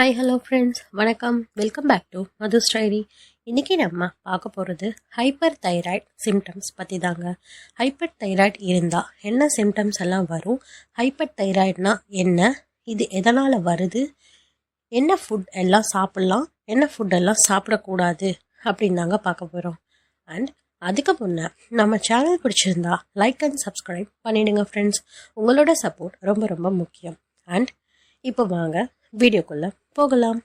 Hi hello friends வணக்கம். Welcome back to Madhu story இன்றைக்கி நம்ம பார்க்க போகிறது ஹைப்பர் தைராய்ட் சிம்டம்ஸ் பற்றி தாங்க ஹைப்பர் தைராய்ட் இருந்தால் என்ன சிம்டம்ஸ் எல்லாம் வரும்? ஹைப்பர் தைராய்ட்னா என்ன? இது எதனால் வருது? என்ன ஃபுட் எல்லாம் சாப்பிட்லாம்? என்ன ஃபுட் எல்லாம் சாப்பிடக்கூடாது? அப்படின்னு தாங்க பார்க்க போகிறோம் அண்ட் அதுக்கு முன்னே நம்ம சேனல் பிடிச்சிருந்தா லைக் அண்ட் சப்ஸ்கிரைப் பண்ணிவிடுங்க ஃப்ரெண்ட்ஸ் உங்களோட சப்போர்ட் ரொம்ப ரொம்ப முக்கியம். அண்ட் இப்போ வாங்க வீடியோக்குள்ளே போகலாம்.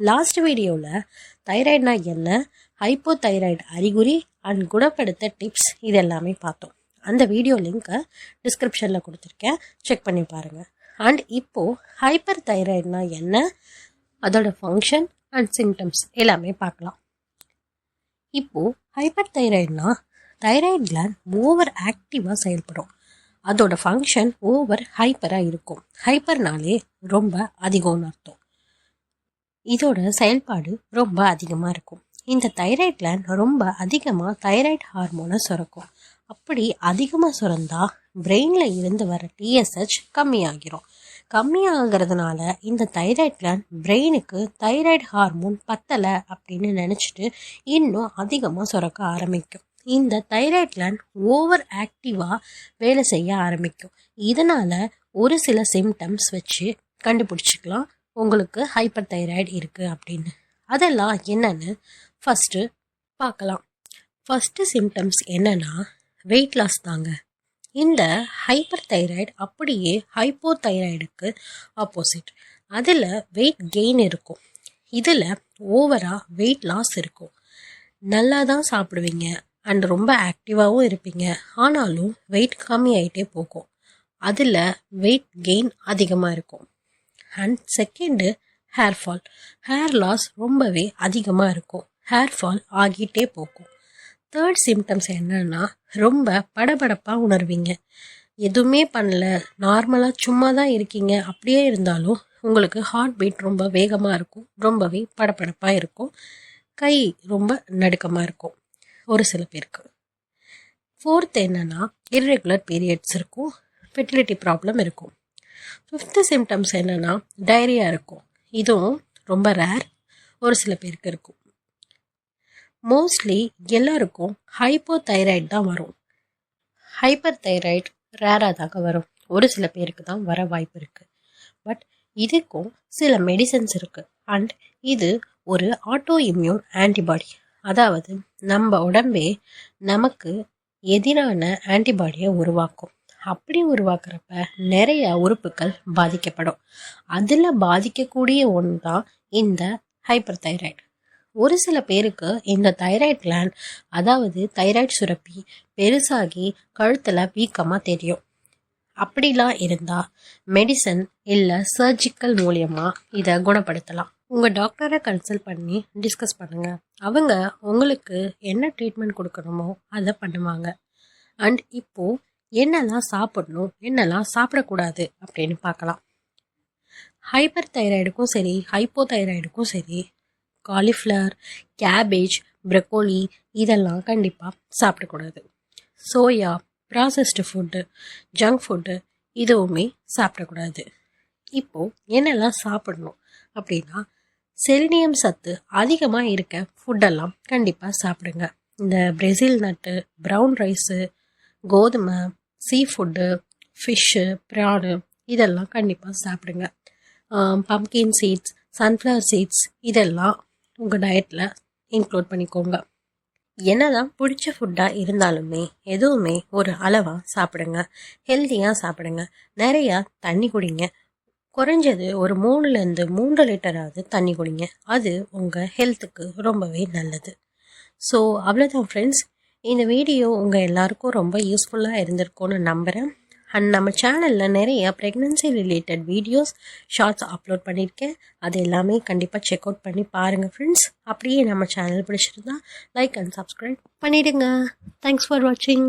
லாஸ்ட் வீடியோவில் தைராய்டுனா என்ன ஹைப்போ தைராய்டு அறிகுறி அண்ட் குணப்படுத்த டிப்ஸ் இது எல்லாமே பார்த்தோம். அந்த வீடியோ லிங்க்கை டிஸ்கிரிப்ஷனில் கொடுத்துருக்கேன். செக் பண்ணி பாருங்கள் அண்ட் இப்போது ஹைப்பர் தைராய்டுனா என்ன அதோட ஃபங்க்ஷன் அண்ட் சிம்டம்ஸ் எல்லாமே பார்க்கலாம். இப்போது ஹைப்பர் தைராய்டுனா தைராய்ட் கிளாண்ட் ஓவர் ஆக்டிவாக செயல்படும். அதோட ஃபங்க்ஷன் ஓவர் ஹைப்பராக இருக்கும். ஹைப்பர்னாலே ரொம்ப அதிகம்னு அர்த்தம். இதோட செயல்பாடு ரொம்ப அதிகமாக இருக்கும். இந்த தைராய்ட் கிளாண்ட் ரொம்ப அதிகமாக தைராய்டு ஹார்மோனை சுரக்கும். அப்படி அதிகமாக சுரந்தால் பிரெயினில் இருந்து வர டிஎஸ்ஹெச் கம்மியாகிரும். கம்மியாகிறதுனால இந்த தைராய்ட் கிளாண்ட் பிரெயினுக்கு தைராய்டு ஹார்மோன் பத்தலை அப்படின்னு நினச்சிட்டு இன்னும் அதிகமாக சுரக்க ஆரம்பிக்கும். இந்த தைராய்ட் கிளாண்ட் ஓவர் ஆக்டிவாக வேலை செய்ய ஆரம்பிக்கும். இதனால் ஒரு சில சிம்டம்ஸ் வச்சு கண்டுபிடிச்சிக்கலாம். உங்களுக்கு ஹைப்பர் தைராய்டு இருக்குது அப்படின்னு. அதெல்லாம் என்னென்னு ஃபஸ்ட்டு பார்க்கலாம். ஃபஸ்ட்டு சிம்டம்ஸ் என்னென்னா வெயிட் லாஸ் தாங்க. இந்த ஹைப்பர் தைராய்டு அப்படியே ஹைப்போ தைராய்டுக்கு ஆப்போசிட் அதில் வெயிட் கெயின் இருக்கும். இதில் ஓவராக வெயிட் லாஸ் இருக்கும். நல்லா தான் சாப்பிடுவீங்க. அண்ட் ரொம்ப ஆக்டிவாகவும் இருப்பீங்க. ஆனாலும் வெயிட் கம்மி ஆகிட்டே போகும். அதில் வெயிட் கெயின் அதிகமாக இருக்கும். And second hair fall hair loss ரொம்பவே அதிகமாக இருக்கும். ஹேர் ஃபால் ஆகிட்டே போகும். தேர்ட் சிம்டம்ஸ் என்னன்னா ரொம்ப படபடப்பாக உணர்வீங்க. எதுவுமே பண்ணல. நார்மலாக சும்மா தான் இருக்கீங்க. அப்படியே இருந்தாலும் உங்களுக்கு ஹார்ட் பீட் ரொம்ப வேகமாக இருக்கும். ரொம்பவே படபடப்பாக இருக்கும். கை ரொம்ப நடுக்கமாக இருக்கும். ஒரு சில பேருக்கு. ஃபோர்த் என்னென்னா இர்ரெகுலர் பீரியட்ஸ் இருக்கும் ஃபெர்டிலிட்டி ப்ராப்ளம் இருக்கும். ஃபிஃப்த்து சிம்டம்ஸ் என்னென்னா டைரியா இருக்கும். இதுவும் ரொம்ப ரேர் ஒரு சில பேருக்கு இருக்கும். மோஸ்ட்லி எல்லாருக்கும் ஹைப்போ தைராய்டு தான் வரும். ஹைப்பர் தைராய்டு ரேராக தாங்க வரும். ஒரு சில பேருக்கு தான் வர வாய்ப்பு இருக்குது பட் இதுக்கும் சில மெடிசன்ஸ் இருக்குது அண்ட் இது ஒரு ஆட்டோ இம்யூன் ஆன்டிபாடி அதாவது நம்ம உடம்பே நமக்கு எதிரான ஆன்டிபாடியை உருவாக்கும். அப்படி உருவாக்குறப்ப நிறைய உறுப்புகள் பாதிக்கப்படும். அதில் பாதிக்கக்கூடிய ஒன்று தான் இந்த ஹைப்பர் தைராய்டு ஒரு சில பேருக்கு இந்த தைராய்ட் கிளாண்ட் அதாவது தைராய்டு சுரப்பி பெருசாகி கழுத்தில் வீக்கமாக தெரியும். அப்படிலாம் இருந்தால் மெடிசன் இல்லை சர்ஜிக்கல் மூலியமாக இதை குணப்படுத்தலாம். உங்கள் டாக்டரை கன்சல்ட் பண்ணி டிஸ்கஸ் பண்ணுங்கள் அவங்க உங்களுக்கு என்ன ட்ரீட்மெண்ட் கொடுக்கணுமோ அதை பண்ணுவாங்க. அண்ட் இப்போது என்னெல்லாம் சாப்பிடணும் என்னெல்லாம் சாப்பிடக்கூடாது அப்படின்னு பார்க்கலாம். ஹைப்பர் தைராய்டுக்கும் சரி ஹைப்போ தைராய்டுக்கும் சரி காலிஃப்ளவர் கேபேஜ் ப்ரக்கோலி இதெல்லாம் கண்டிப்பாக சாப்பிடக்கூடாது. Soya processed food junk food இதுவுமே சாப்பிடக்கூடாது. இப்போது என்னெல்லாம் சாப்பிடணும் அப்படின்னா செலினியம் சத்து அதிகமாக இருக்க ஃபுட்டெல்லாம் கண்டிப்பாக சாப்பிடுங்க. இந்த பிரேசில் நட்டு ப்ரௌன் ரைஸு கோதுமை சீ ஃபுட்டு ஃபிஷ்ஷு ப்ரானு இதெல்லாம் கண்டிப்பாக சாப்பிடுங்க. பம்கின் சீட்ஸ் சன்ஃப்ளவர் சீட்ஸ் இதெல்லாம் உங்கள் டயட்டில் இன்க்ளூட் பண்ணிக்கோங்க. என்னதான் பிடிச்ச ஃபுட்டாக இருந்தாலுமே எதுவுமே ஒரு அளவாக சாப்பிடுங்க. ஹெல்த்தியாக சாப்பிடுங்க. நிறையா தண்ணி குடிங்க. குறைஞ்சது ஒரு மூணுலேருந்து மூன்று லிட்டராவது தண்ணி குடிங்க. அது உங்கள் ஹெல்த்துக்கு ரொம்பவே நல்லது. ஸோ அவ்வளோதான் ஃப்ரெண்ட்ஸ் இந்த வீடியோ உங்கள் எல்லாருக்கும் ரொம்ப யூஸ்ஃபுல்லாக இருந்திருக்கும்னு நம்புகிறேன் அண்ட் நம்ம சேனலில் நிறைய pregnancy related videos shorts upload பண்ணியிருக்கேன் அது எல்லாமே கண்டிப்பாக செக் அவுட் பண்ணி பாருங்கள் ஃப்ரெண்ட்ஸ் அப்படியே நம்ம சேனல் பிடிச்சிருந்தா லைக் அண்ட் சப்ஸ்கிரைப் பண்ணிவிடுங்க தேங்க்ஸ் ஃபார் வாட்சிங்